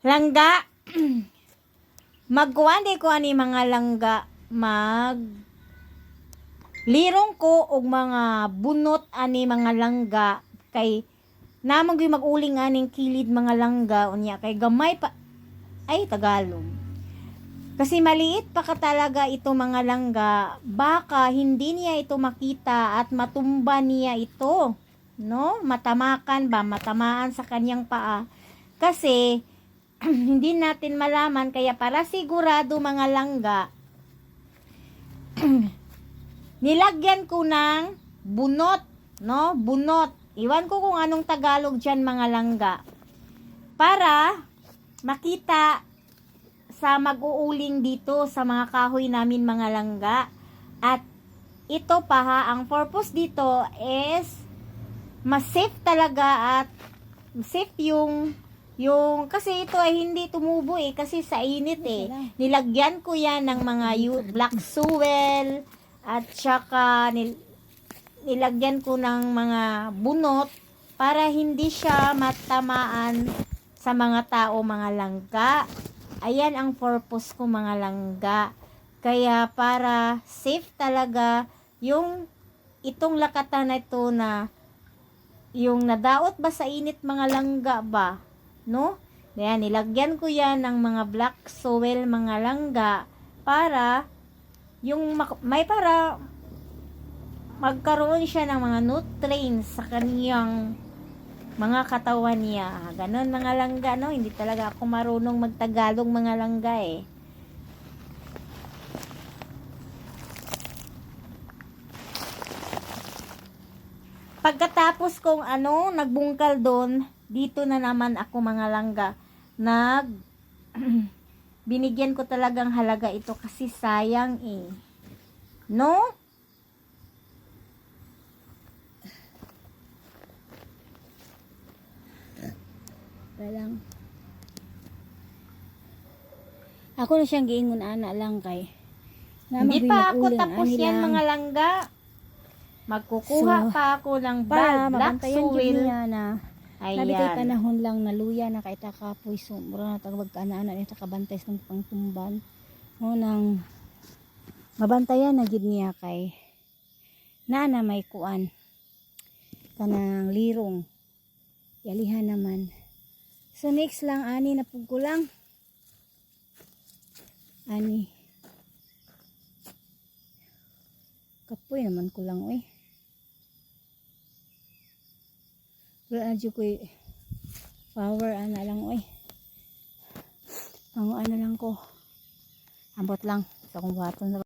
Langga. Magkuhan di ko ani mga langga mag lirong ko og mga bunot ani mga langga kay namang gyud maguling aning kilid mga langga unya kay gamay pa ay Tagalog. Kasi maliit pa ka talaga ito mga langga, baka hindi niya ito makita at matumba niya ito. No? Matamakan ba? Matamaan sa kanyang paa. Kasi, hindi natin malaman, kaya para sigurado mga langga, nilagyan ko ng bunot, no? Bunot. Iwan ko kung anong Tagalog dyan mga langga. Para makita sa mag-uuling dito sa mga kahoy namin mga langga. At ito pa ha, ang purpose dito is mas safe talaga at safe yung yung kasi ito ay hindi tumubo eh kasi sa init eh. Nilagyan ko yan ng mga black soil at saka nil, nilagyan ko ng mga bunot para hindi siya matamaan sa mga tao mga langga. Ayan ang purpose ko mga langga. Kaya para safe talaga yung itong lakatan na ito na yung nadaot ba sa init mga langga ba? No? Ayan, nilagyan ko yan ng mga black soil mga langga para yung may para magkaroon siya ng mga nutrients sa kaniyang mga katawan niya. Ganon mga langga, no? Hindi talaga ako marunong magtagalog mga langga eh. Pagkatapos kong ano, nagbungkal doon, dito na naman ako mga langga. Nag, binigyan ko talagang halaga ito kasi sayang eh. No? Walang. Ako na siyang giingon ana lang kay. na Hindi pa ako tapos yan lang. mga langga. Magkukuha So, pa ako ng bag, black soil. niya na Labi kay Ayan. panahon lang na luya na kay taka poy so mura na tagwag ka na ana ni takabantay sa pangtumban. Mo nang mabantayan na gid niya kay na na may kuan kanang lirong. Yalihan naman. So next lang ani na pug ko lang. Ani. Kapoy naman ko lang oy. Wala na dyan ko power ana lang oy. Ang ano lang ko. Ambot lang sa kung buhaton sa